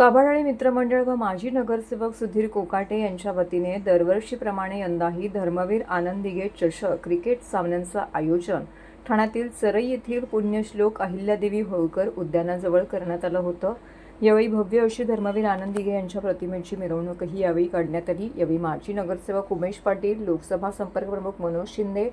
काबाडाळी मित्रमंडळ व माजी नगरसेवक सुधीर कोकाटे यांच्या वतीने दरवर्षीप्रमाणे यंदाही धर्मवीर आनंद चषक क्रिकेट सामन्यांचं आयोजन. ठाण्यातील चरई येथील पुण्यश्लोक अहिल्यादेवी होळकर उद्यानाजवळ करण्यात आलं होतं. यावेळी भव्य अशी धर्मवीर आनंद दिघे यांच्या प्रतिमेची मिरवणूकही यावेळी काढण्यात आली. यावेळी माजी नगरसेवक उमेश पाटील लोकसभा संपर्क प्रमुख मनोज शिंदे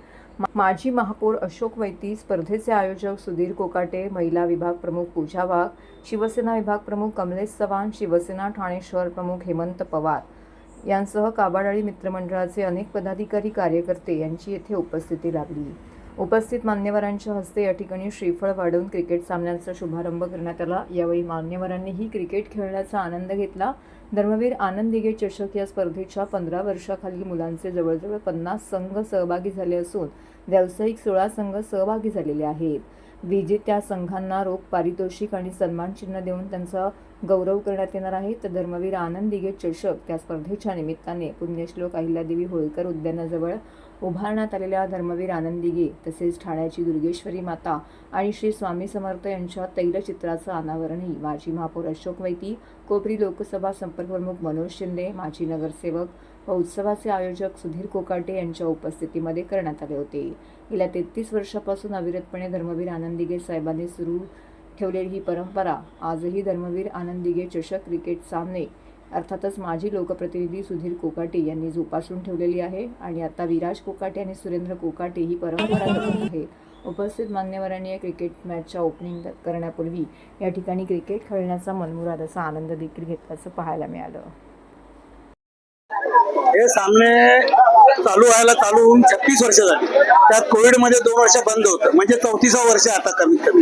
माजी महापौर अशोक वैती स्पर्धेचे आयोजक सुधीर कोकाटे महिला विभाग प्रमुख पूजा वाघ शिवसेना विभाग प्रमुख कमलेश चव्हाण शिवसेना ठाणे शहर प्रमुख हेमंत पवार यांसह काबाडाळी मित्रमंडळाचे अनेक पदाधिकारी कार्यकर्ते यांची येथे उपस्थिती लाभली. उपस्थित मान्यवरांच्या हस्ते या ठिकाणी श्रीफळ वाढवून क्रिकेट सामन्यांचा शुभारंभ करण्यात आला. यावेळी मान्यवरांनीही क्रिकेट खेळण्याचा आनंद घेतला. धर्मवीर आनंद दिघे चषक या स्पर्धेच्या पंधरा वर्षाखाली मुलांचे जवळजवळ पन्नास संघ सहभागी झाले असून व्यावसायिक सोळा संघ सहभागी झालेले आहेत. विजेत्या संघांना रोख पारितोषिक आणि सन्मान चिन्ह देऊन त्यांचा गौरव करण्यात येणार आहे. तर धर्मवीर आनंद दिघे चषक त्या स्पर्धेच्या निमित्ताने पुण्यश्लोक अहिल्यादेवी होळकर उद्यानाजवळ उभारण्यात आलेल्या धर्मवीर आनंदीगे तसेच ठाण्याची दुर्गेश्वरी माता आणि श्री स्वामी समर्थ यांच्या तैलचित्राचं अनावरणही माजी महापौर अशोक वैती कोपरी लोकसभा संपर्कप्रमुख मनोज शिंदे माजी नगरसेवक व उत्सवाचे आयोजक सुधीर कोकाटे यांच्या उपस्थितीमध्ये करण्यात आले होते. गेल्या तेहतीस वर्षापासून अविरतपणे धर्मवीर आनंदीगे साहेबांनी सुरू ठेवलेली ही परंपरा आजही धर्मवीर आनंदीगे चषक क्रिकेट सामने अर्थातच माजी लोकप्रतिनिधी सुधीर कोकाटे यांनी जोपासून ठेवलेली आहे आणि आता विराज कोकाटे आणि सुरेंद्र कोकाटे ही परंपरा जपत आहेत. उपस्थित मान्यवरांनी या क्रिकेट मॅचच्या ओपनिंग करण्यापूर्वी या ठिकाणी क्रिकेट खेळण्याचा मनमुराद असा आनंद देखील घेतल्याचं पाहायला मिळालं. हे सामने चालू व्हायला चालू होऊन छत्तीस वर्ष झाली. त्यात कोविडमध्ये दोन वर्ष बंद होतं. म्हणजे चौतीसा वर्ष आता कमीत कमी.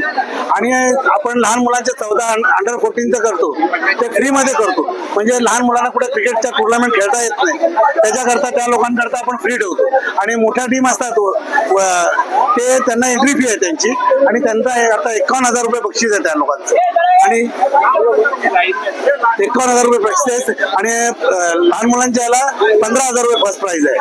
आणि आपण लहान मुलांचे चौदा अंडर फोर्टीनचं करतो. ते फ्रीमध्ये करतो. म्हणजे लहान मुलांना कुठे क्रिकेटच्या टुर्नामेंट खेळता येत नाही. त्याच्याकरता त्या लोकांकरता आपण फ्री ठेवतो. आणि मोठ्या टीम असतात व- ते त्यांना एंट्री फी आहे त्यांची. आणि त्यांचा आता एकावन्न हजार रुपये बक्षीस आहे त्या लोकांचं. आणि एकावन्न हजार रुपये बक्षीस आहे आणि लहान मुलांच्या याला पंधरा हजार रुपये फर्स्ट प्राइज आहे.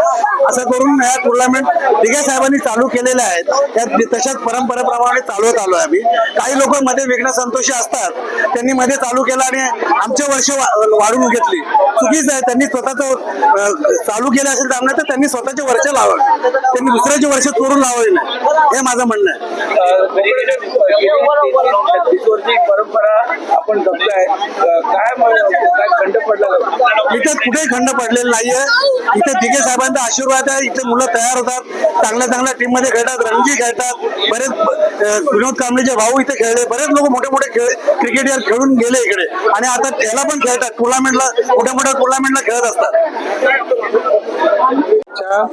असं करून ह्या टुर्नामेंट दिघे साहेबांनी चालू केलेल्या आहेत. त्या तशाच परंपरेप्रमाणे चालवत आलो आहे आम्ही. काही लोक मध्ये विघ्न संतोषी असतात. त्यांनी मध्ये चालू केलं आणि आमचे वर्ष वाढवून घेतली. चुकीच आहे. त्यांनी स्वतःच चालू केलं असेल तर त्यांनी स्वतःचे वर्ष लावावे. त्यांनी दुसऱ्याचे वर्ष चोरून लावावे नाही. हे माझं म्हणणं आहे. छत्तीसवरची परंपरा आपण जपताय काय काय खंड पडला? इथे कुठेही खंड पडलेला नाहीये. इथे दिघे साहेबांचा आशीर्वाद आहे. इथे मुलं तयार होतात. चांगल्या चांगल्या टीममध्ये खेळतात. रणजी खेळतात. बरेच विनोद कांबळेचे भाऊ इथे खेळले. बरेच लोक मोठे मोठे खेळ क्रिकेटर खेळून गेले इकडे. आणि आता त्याला पण खेळतात. टुर्नामेंटला मोठ्या मोठ्या टुर्नामेंटला खेळत असतात.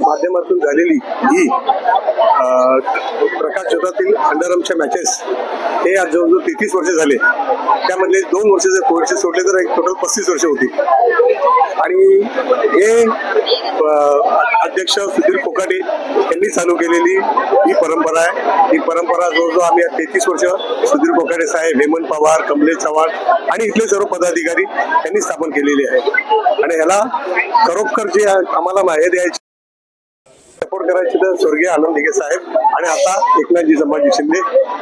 माध्यमातून झालेली ही प्रकाश क्षेत्रातील अंडरमच्या मॅचेस हे आज जवळजवळ तेहतीस वर्ष झाले. त्यामधले दोन वर्ष जर कोविडचे सोडले तर एक टोटल पस्तीस वर्ष होती. आणि हे अध्यक्ष सुधीर कोकाटे यांनी चालू केलेली ही परंपरा आहे. ही परंपरा जवळजवळ आम्ही तेहतीस वर्ष सुधीर कोकाटे साहेब हेमंत पवार कमलेश चव्हाण आणि इथले सर्व पदाधिकारी यांनी स्थापन केलेली आहे. आणि ह्याला खरोखर जे आम्हाला माहिती द्यायची करायचे तर स्वर्गीय आनंद दिघे साहेब आणि आता एकनाथजी संभाजी शिंदे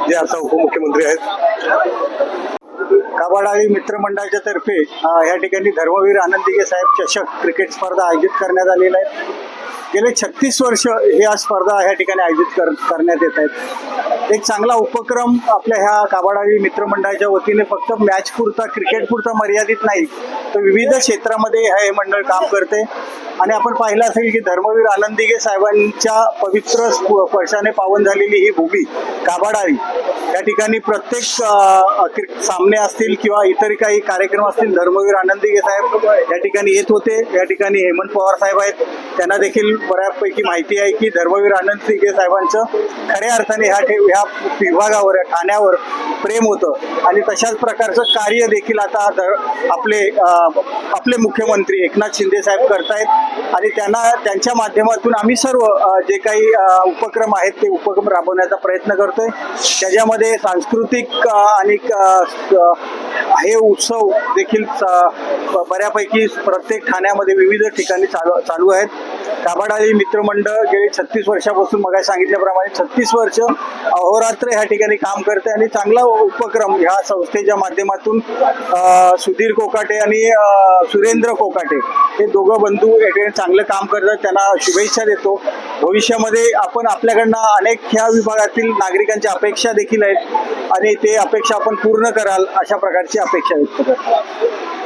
जे आता उपमुख्यमंत्री आहेत. कबाडाळी मित्रमंडळाच्या तर्फे या ठिकाणी धर्मवीर आनंद आनंदिगे साहेब चषक क्रिकेट स्पर्धा आयोजित करण्यात आलेल्या आहेत. गेले छत्तीस वर्ष या स्पर्धा या ठिकाणी आयोजित कर करण्यात येत आहेत. एक चांगला उपक्रम आपल्या ह्या काबाडावी मित्रमंडळाच्या वतीने फक्त मॅच पुरता क्रिकेट पुरता मर्यादित नाही तर विविध क्षेत्रामध्ये हे मंडळ काम करते. आणि आपण पाहिलं असेल की धर्मवीर आनंदिगे साहेबांच्या पवित्र स्प- स्पर्शाने पावन झालेली ही भूमी काबाडावी या ठिकाणी प्रत्येक सामने असतील किंवा इतर काही कार्यक्रम असतील धर्मवीर आनंदिगे साहेब या ठिकाणी येत होते. या ठिकाणी हेमंत पवार साहेब आहेत. त्यांना देखील बऱ्यापैकी माहिती आहे की धर्मवीर आनंदिगे साहेबांचं खऱ्या अर्थाने ह्या ठे- ह्या विभागावर या ठाण्यावर प्रेम होतं. आणि तशाच प्रकारचं कार्य देखील आता आपले आपले मुख्यमंत्री एकनाथ शिंदे साहेब करतायत. आणि त्यांना त्यांच्या माध्यमातून आम्ही सर्व जे काही उपक्रम आहेत ते उपक्रम राबवण्याचा प्रयत्न करतोय. त्याच्यामध्ये सांस्कृतिक आणि हे उत्सव देखील बऱ्यापैकी प्रत्येक ठाण्यामध्ये विविध ठिकाणी चालू चालू आहेत. काबाडाळी मित्रमंडळ गेली छत्तीस वर्षापासून मग सांगितल्याप्रमाणे छत्तीस वर्ष अहोरात्र ह्या ठिकाणी काम करते आणि चांगला उपक्रम ह्या संस्थेच्या माध्यमातून सुधीर कोकाटे आणि सुरेंद्र कोकाटे हे दोघं बंधू या चांगलं काम करतात. त्यांना शुभेच्छा देतो. भविष्यामध्ये आपण आपल्याकडनं अनेक ह्या विभागातील नागरिकांच्या अपेक्षा देखील आहेत आणि ते अपेक्षा आपण पूर्ण कराल अशा प्रकारची अपेक्षा व्यक्त करतो.